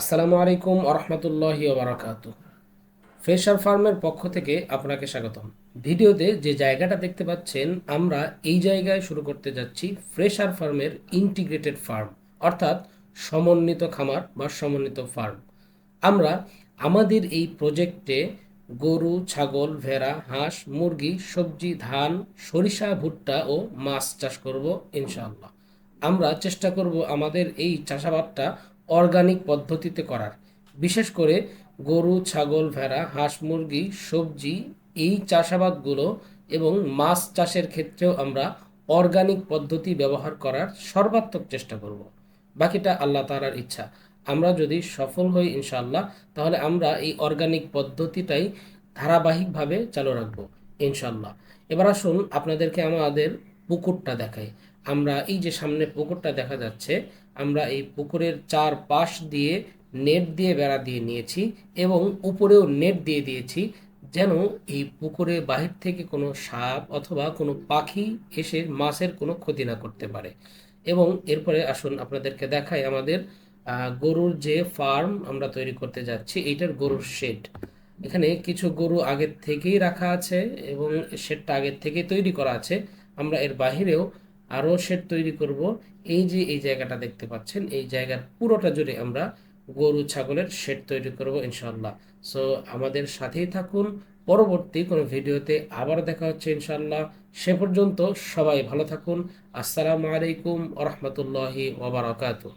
আসসালামু আলাইকুম আরহামতুল্লাহি ওবরাকাত। ফ্রেশার ফার্মের পক্ষ থেকে আপনাকে স্বাগতম। ভিডিওতে যে জায়গাটা দেখতে পাচ্ছেন, আমরা এই জায়গায় শুরু করতে যাচ্ছি ফ্রেশার ফার্মের ইন্টিগ্রেটেড ফার্ম, অর্থাৎ সমন্বিত খামার বা সমন্বিত ফার্ম। আমরা আমাদের এই প্রজেক্টে গরু, ছাগল, ভেড়া, হাঁস, মুরগি, সবজি, ধান, সরিষা, ভুট্টা ও মাছ চাষ করব ইনশাআল্লাহ। আমরা চেষ্টা করব আমাদের এই চাষাবাদটা অর্গানিক পদ্ধতিতে করার। বিশেষ করে গরু, ছাগল, ভেড়া, হাঁস, মুরগি, সবজি, এই চাষাবাদগুলো এবং মাছ চাষের ক্ষেত্রেও আমরা অর্গানিক পদ্ধতি ব্যবহার করার সর্বাত্মক চেষ্টা করব। বাকিটা আল্লাহ তাআলার ইচ্ছা। আমরা যদি সফল হই ইনশাল্লাহ তাহলে আমরা এই অর্গানিক পদ্ধতিটাই ধারাবাহিকভাবে চালু রাখব ইনশাল্লাহ এবার আসুন আপনাদেরকে আমাদের পুকুরটা দেখাই। আমরা এই যে সামনে পুকুরটা দেখা যাচ্ছে, আমরা এই পুকুরের চার পাশ দিয়ে নেট দিয়ে বেড়া দিয়ে নিয়েছি এবং উপরেও নেট দিয়ে দিয়েছি যেন এই পুকুরে বাহির থেকে কোনো সাপ অথবা কোনো পাখি এসে মাছের কোনো ক্ষতি না করতে পারে। এবং এরপরে আসুন আপনাদেরকে দেখাই আমাদের গরুর যে ফার্ম আমরা তৈরি করতে যাচ্ছি, এইটার গরুর শেড। এখানে কিছু গরু আগের থেকেই রাখা আছে এবং শেডটা আগের থেকেই তৈরি করা আছে। আমরা এর বাহিরেও আরও শেড তৈরি করব। এই যে এই জায়গাটা দেখতে পাচ্ছেন, এই জায়গার পুরোটা জুড়ে আমরা গরু, ছাগলের শেড তৈরি করব ইনশাল্লাহ সো আমাদের সাথেই থাকুন। পরবর্তী কোনো ভিডিওতে আবার দেখা হচ্ছে ইনশাল্লাহ সে পর্যন্ত সবাই ভালো থাকুন। আসসালামু আলাইকুম ওরহমতুল্লাহি ওবরাকাতু